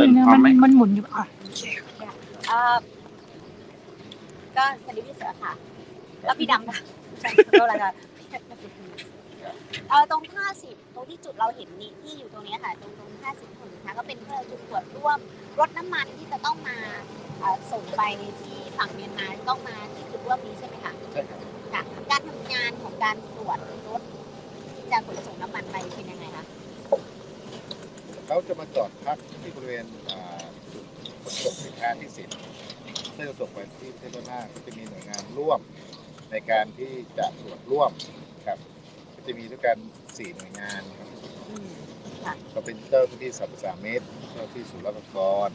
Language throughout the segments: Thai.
นึงนะพร้อมัมไหมนมันหมุนอยู่อะเอ่อก็สวัสดีพี่เสือค่ะ แล้วพี่ดำค่ะก็อะไรกันเออตรงท่าสิบตรงที่จุดเราเห็นนี่ที่อยู่ตรงเนี้ยค่ะ ตรงตรงท่าสิบคนนะคะก็เป็นเพื่อจุดตรวจร่วมรถน้ำมันที่จะต้องมาเอ่อส่งไปที่ฝั่งเมียนมาต้องมาที่จุดร่วมนี้ใช่ไหมคะใช่ครับค่ะการทำงานของการตรวจรถที่จะขนส่งน้ำมันไปเป็นยังไงคะ เขาจะมาจอดพักที่บริเวณอ่าจุดขนส่งสินค้าที่สิบเพื่อจะส่งไปที่เทศบาลก็จะมีหน่วยงานร่วมในการที่จะตรวจร่วมครับ ก็จะมีด้วยกันสี่หน่วยงานครับอืมก็เป็นเจ้าหน้าที่สัมปสามิตเจ้าหน้าที่ศุลกากร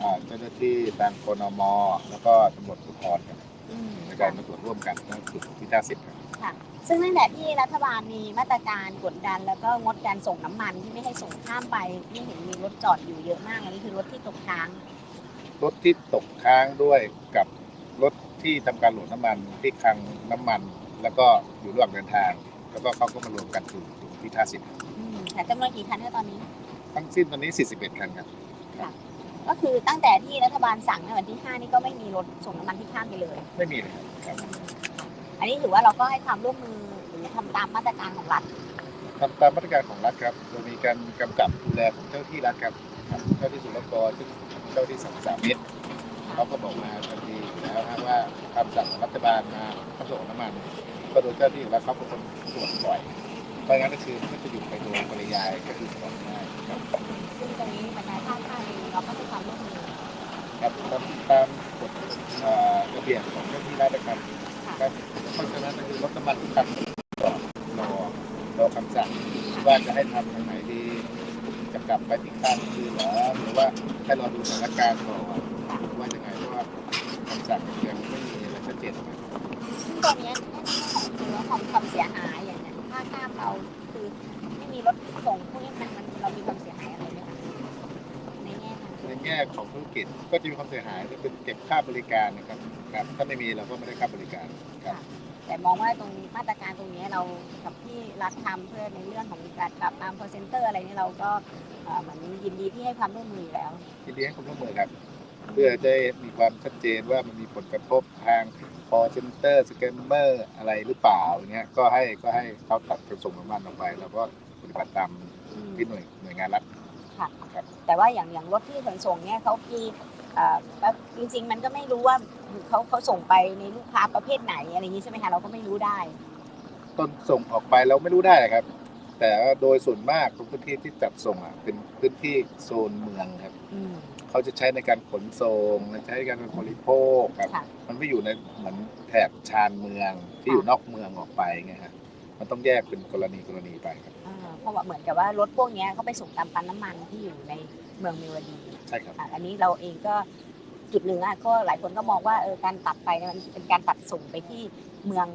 อ่าเจ้าหน้าที่ทางกนมแล้วก็ตำรวจภูธรครับอืมในการมาตรวจร่วมกันณจุดที่ท่าสิบครับ ซึ่งตั้งแต่ที่รัฐบาลมีมาตรการกดดัน แล้วก็งดการส่งน้ำมันที่ไม่ให้ส่งข้ามไปที่เห็นมีรถจอดอยู่เยอะมากอันนี้คือรถที่ตกค้าง รถที่ตกค้างด้วยกับรถที่ทำการโหลดน้ำมันที่คลังน้ำมัน แล้วก็อยู่ระหว่างเดินทาง แล้วก็เขาก็มารวมกันอยู่ตรงที่ท่าสิบอืมแต่จำนวนกี่คันเนี่ยตอนนี้ ทั้งสิ้นตอนนี้ 41 คันครับก็คือตั้งแต่ที่รัฐบาลสั่งในวันที่ 5 นี่ก็ไม่มีรถส่งน้ำมันที่ข้ามไปเลย ไม่มีเลยครับ อันนี้ถือว่าเราก็ให้ความร่วมมือหรือทำตามมาตรการของรัฐทำตามมาตรการของรัฐครับโดยมีการกำกับดูแลของเจ้าที่รัฐครับครับเจ้าที่ศุลกากรซึ่งเจ้าที่สัมปสามิตเขาก็บอกมาทันทีอยู่แล้วฮะว่าคำสั่งของรัฐบาลมาขนส่งน้ำมัน ก็โดยเจ้าที่ของรัฐเขาเป็นคนตรวจบ่อยเพราะงั้นก็คือมันก็จะอยู่ไปโดยปริยายก็คือจะต้องง่ายครับซึ่งตรงนี้บรรดาภาคภาคเองเราก็ให้ความร่วมมือครับตามตามกฎเอ่อระเบียบของเจ้าที่ราชการ ครับเพราะฉะนั้นก็คือรถน้ำมันทุกคันก็รอรอคำสั่งว่าจะให้ทำทางไหนดีจะกลับไปที่ค่ายคืนเหรอหรือว่าให้เราดูสถานการณ์ก่อนว่ายังไงเพราะว่าคำสั่งยังไม่มีอะไรชัดเจนซึ่งตรงเนี้ในเรื่องของคือความเสียหายอย่างเนี้ยถ้าข้ามเราคือไม่มีรถส่งพวกนี้มัน แง่ของธุรกิจก็จะมีความเสียหายจะเป็นเก็บค่าบริการนะครับครับ ถ้าไม่มีเราก็ไม่ได้ค่าบริการครับแต่มองว่าตรงมาตรการตรงนี้เรากับที่รัฐทำเพื่อในเรื่องของการปรับตาม call center อะไรนี่เราก็เอ่อเหมือนยินดีที่ให้ความร่วมมืออยู่แล้วยินดีให้ความร่วมมือครับ เพื่อจะได้มีความชัดเจนว่ามันมีผลกระทบทาง call center scammer อะไรหรือเปล่าอย่างเงี้ยก็ให้ก็ให้เขาตัดกระส่งน้ำมันออกไป แล้วก็ปฏิบัติตามที่หน่วยหน่วยงานรัฐ ค่ะครับแต่ว่าอย่างอย่างรถที่ขนส่งเนี่ยเขามีเอ่อแบบจริงๆ มันก็ไม่รู้ว่าเขาเขาส่งไปในลูกค้าประเภทไหนอะไรอย่างนี้ใช่ไหมคะเราก็ไม่รู้ได้ ต้นส่งออกไปเราไม่รู้ได้ครับ แต่ว่าโดยส่วนมากทุกพื้นที่ที่จัดส่งอะเป็นพื้นที่โซนเมืองครับอืมเขาจะใช้ในการขนส่งใช้ในการบริโภคครับค่ะมันไม่อยู่ในเหมือนแถบชานเมืองที่อยู่นอกเมืองออกไปไงฮะมันต้องแยกเป็นกรณีกรณีไปครับอ่าเพ ราะว่าเหมือนกับว่ารถพวกเนี้ยเขาไปส่งตามปั๊มน้ำมันที่อยู่ในเมืองเมวดีใช่ครับอะอันนี้เราเองก็จุดหนึ่งอะก็หลายคนก็มองว่าเออการตัดไปเนี่ยมันเป็นการตัดส่งไปที่เมือง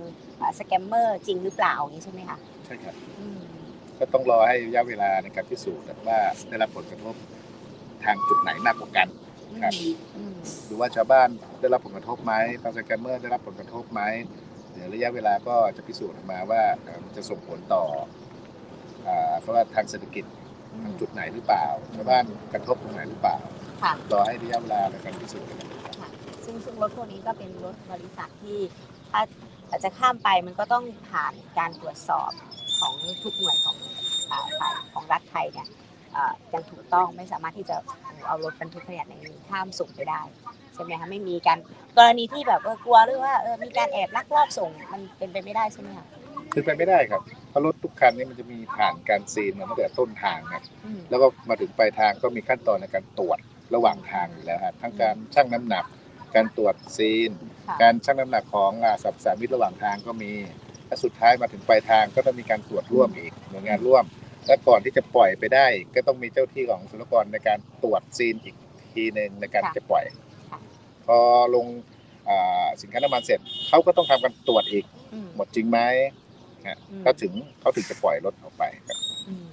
สแกมเมอร์จริงหรือเปล่าอย่างนี้ใช่ไหมคะใช่ครับอืมก็ต้องรอให้ระยะเวลาในการพิสูจน์ว่าได้รับผลกระทบทางจุดไหนมากกว่ากันครับอืมหรือว่าชาวบ้านได้รับผลกระทบไหมทางสแกมเมอร์ได้รับผลกระทบไหมเดี๋ยวระยะเวลาก็จะพิสูจน์ออกมาว่าเอ่อมันจะส่งผลต่ออ่า เพราะว่าทางเศรษฐกิจทางจุดไหนหรือเปล่าชาวบ้านกระทบตรงไหนหรือเปล่าค่ะรอให้ระยะเวลาในการพิสูจน์กันนะครับค่ะซึ่งซึ่งรถพวกนี้ก็เป็นรถบริษัทที่ถ้าอาจจะข้ามไปมันก็ต้องผ่านการตรวจสอบของทุกหน่วยของอ่าฝ่ายของรัฐไทยเนี่ยอ่ายังถูกต้องไม่สามารถที่จะเอารถบรรทุกขนาดนี้ข้ามส่งไปได้ใช่ไหมคะไม่มีการกรณีที่แบบเออกลัวหรือว่าเออมีการแอบลักลอบส่งมันเป็นไปไม่ได้ใช่ไหมคะ คือไปไม่ได้ครับเพราะรถทุกคันนี้มันจะมีผ่านการซีนมาตั้งแต่ต้นทางครับอืมแล้วก็มาถึงปลายทางก็มีขั้นตอนในการตรวจระหว่างทางอยู่แล้วครับทั้งการชั่งน้ำหนัก การตรวจซีนค่ะการชั่งน้ำหนักของอ่าสับสามิตระหว่างทางก็มีและสุดท้ายมาถึงปลายทางก็ต้องมีการตรวจร่วมอีกหน่วยงานร่วม และก่อนที่จะปล่อยไปได้ ก็ต้องมีเจ้าที่ของศุลกากรในการตรวจซีนอีกทีหนึ่งในการที่จะปล่อย พอลงอ่าสินค้าน้ำมันเสร็จเขาก็ต้องทำการตรวจอีกอืมหมดจริงไหม ฮะอืม ก็ถึงเขาถึงจะปล่อยรถออกไปครับ อืม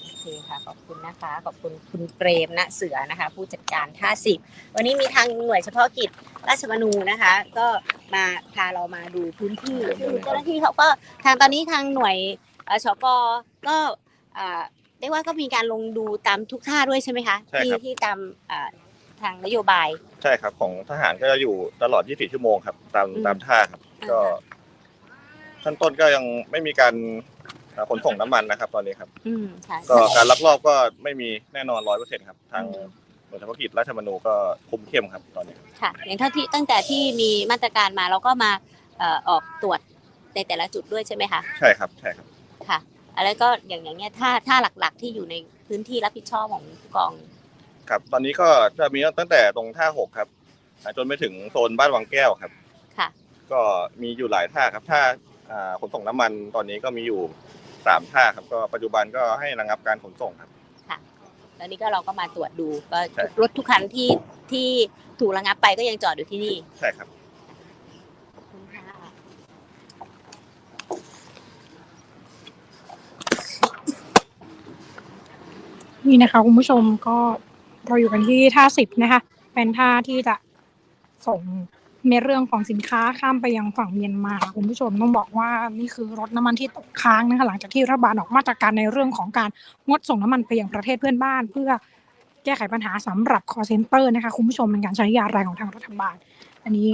โอเคค่ะ ขอบคุณนะคะ ขอบคุณคุณเปรมณเสือนะคะ ผู้จัดการท่าสิบวันนี้มีทางหน่วยเฉพาะกิจราชมนูนะคะ ก็มาพาเรามาดูพื้นที่ซึ่งเจ้าหน้าที่เขาก็ทางตอนนี้ทางหน่วยเอ่อชกก็อ่าเรียกว่าก็มีการลงดูตามทุกท่าด้วยใช่ไหมคะใช่ที่ครับ ที่ตามอ่าทางนโยบาย ใช่ครับของทหารก็จะอยู่ตลอด 24 ชั่วโมงครับ ตามอืมตามท่าครับอ่าก็ ขั้นต้นก็ยังไม่มีการอ่าขนส่งน้ำมันนะครับ ตอนนี้ครับ อืมค่ะ ก็การลักลอบก็ไม่มีแน่นอนร้อยเปอร์เซ็นต์ครับ ทางอืมหน่วยเฉพาะกิจราชมนูก็คุมเข้มครับตอนนี้ ค่ะอย่างเท่าที่ตั้งแต่ที่มีมาตรการมาเราก็มาเอ่อออกตรวจในแต่ละจุดด้วยใช่ไหมคะใช่ครับ ใช่ครับ ค่ะแล้วก็อย่างอย่างเงี้ยถ้าถ้าหลักๆที่อยู่ในพื้นที่รับผิดชอบของผู้กองครับ ตอนนี้ก็จะมีตั้งแต่ตรงท่าหกครับอ่าจนไปถึงโซนบ้านวังแก้วครับ ค่ะ ก็มีอยู่หลายท่าครับท่าอ่า ขนส่งน้ำมันตอนนี้ก็มีอยู่สามท่าครับก็ปัจจุบันก็ให้ระงับการขนส่งครับแล้วนี่ก็เราก็มาตรวจดูก็ใช่รถทุกคันที่ที่ถูกระงับไปก็ยังจอดอยู่ที่นี่ใช่ครับขอบคุณค่ะนี่นะคะคุณผู้ชมก็เราอยู่กันที่ท่าสิบนะคะ เป็นท่าที่จะส่ง ในเรื่องของสินค้าข้ามไปยังฝั่งเมียนมาคุณผู้ชมต้องบอกว่านี่คือรถน้ำมันที่ตกค้างนะคะหลังจากที่รัฐบาลออกมาตรการในเรื่องของการงดส่งน้ำมันไปยังประเทศเพื่อนบ้าน เพื่อแก้ไขปัญหาสำหรับ call center นะคะคุณผู้ชมเป็นการใช้นโยบายของทางรัฐบาล อันนี้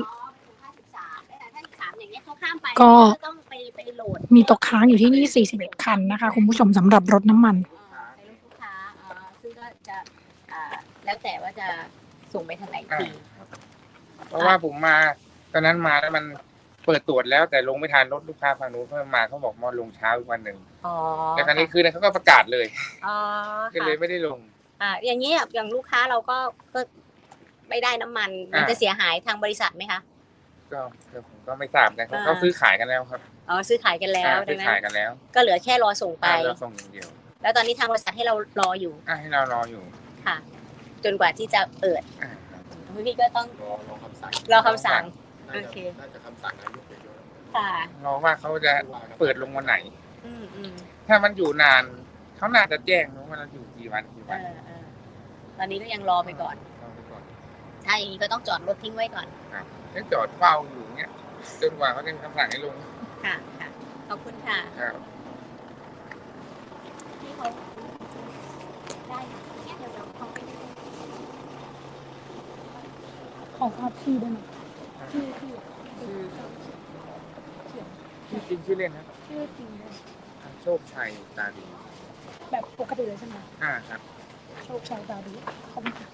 อย่างเงี้ยเขาข้ามไปก็ต้องไปไปโหลดมีตกค้างอยู่ที่นี่ 41 คันนะคะคุณผู้ชมสำหรับรถน้ำมันเอ่อเป็นลูกค้าเอ่อซึ่งก็จะอ่าแล้วแต่ว่าจะส่งไปทางไหนอีกที เพราะว่าผมมาตอนนั้นมาแล้วมันเปิดตรวจแล้วแต่ลงไม่ทันรถลูกค้าฝั่งนู้นเพิ่มมาเขาบอกมาลงเช้าอีกวันหนึ่งอ๋อแต่ครั้นี้คืนเขาก็ประกาศเลยอ๋อก็ค่ะเลยไม่ได้ลง อ่า อย่างนี้ยอย่างลูกค้าเราก็ก็ไม่ได้น้ำมันมันอ่าจะเสียหายทางบริษัทไหมคะก็ก็ผมก็ไม่ทราบกันเขาอ่าเขาซื้อขายกันแล้วครับอ๋อซื้อขายกันแล้วอ่าดัซื้องนั้ขายนกันแล้ว ก็เหลือแค่รอส่งไปอ่าเราส่งอย่างเดียว แล้วตอนนี้ทางบริษัทให้เรารออยู่อะให้เรารออยู่ค่ะ จนกว่าที่จะเปิดอ่า ครับพี่ก็ต้องรอรอคำสั่งรอคำสั่ง น่าจะโอเค น่าจะคำสั่งนายกเยอะค่ะรอว่าเขาจะๆเปิดลงวันไหน อืมอืมถ้ามันอยู่นาน เขาน่าจะแจ้งนะว่าเราอยู่กี่วันกี่เอวันอเออตอนนี้ก็ยังรอไปก่อน รอไปก่อนถ้าอย่างนี้ก็ต้องจอดรถทิ้งไว้ก่อนครับให้จอดเฝ้าอยู่เงี้ยจนกว่าเขาจะมีคำสั่งให้ลงค่ะค่ะ ขอบคุณค่ะครับที่เขาได้เนี่ยเดี๋ยวเราเขาไปดู ของอาชีได้ไหมชื่อชื่อชื่อชื่อจริงชื่อเล่นครับชื่อจริงเลยโชคชัยตาดี แบบปกติเลยใช่ไหมอ่าครับโชคชัยดาดีขอบคุณค่ะ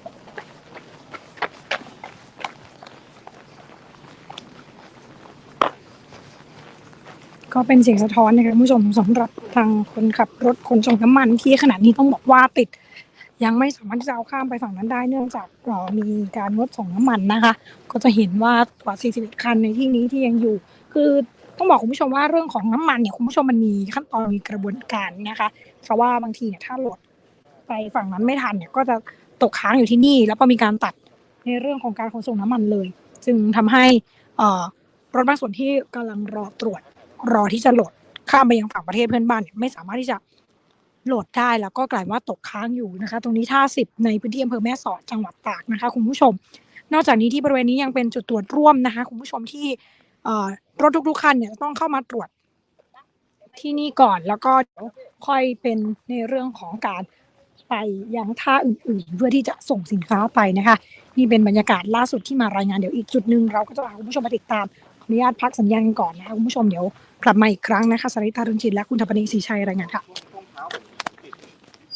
ก็เป็นเสียงสะท้อนนะคะคุณผู้ชมสำหรับทางคนขับรถขนส่งน้ำมันที่ขณะนี้ต้องบอกว่าติด ยังไม่สามารถที่จะเอาข้ามไปฝั่งนั้นได้เนื่องจากเอ่อมีการงดส่งน้ำมันนะคะ ก็จะเห็นว่ากว่า 41 คันในที่นี้ที่ยังอยู่ คือต้องบอกคุณผู้ชมว่าเรื่องของน้ำมันเนี่ยคุณผู้ชมมันมีขั้นตอนมีกระบวนการนะคะเพราะว่าบางทีเนี่ยถ้าโหลดไปฝั่งนั้นไม่ทันเนี่ยก็จะตกค้างอยู่ที่นี่ แล้วก็มีการตัดในเรื่องของการขนส่งน้ำมันเลย จึงทำให้อ่อรถบางส่วนที่กำลังรอตรวจรอที่จะโหลดข้ามไปยังฝั่งประเทศเพื่อนบ้านเนี่ยไม่สามารถที่จะ โหลดได้แล้วก็กลายว่าตกค้างอยู่นะคะ ตรงนี้ท่าสิบในพื้นที่อำเภอแม่สอดจังหวัดตากนะคะคุณผู้ชม นอกจากนี้ที่บริเวณนี้ยังเป็นจุดตรวจร่วมนะคะ คุณผู้ชมที่รถทุกๆคันเนี่ยต้องเข้ามาตรวจที่นี่ก่อนแล้วก็เดี๋ยวค่อยเป็นในเรื่องของการไปยังท่าอื่นๆ เพื่อที่จะส่งสินค้าไปนะคะ นี่เป็นบรรยากาศล่าสุดที่มารายงานเดี๋ยวอีกจุดหนึ่งเราก็จะพาคุณผู้ชมมาติดตามออนุญาตพักสัญญาณกันก่อนนะคะคุณผู้ชมเดี๋ยวกลับมาอีกครั้งนะคะสริตารุนจิตและคุณธปนีศรีชัยรายงานค่ะ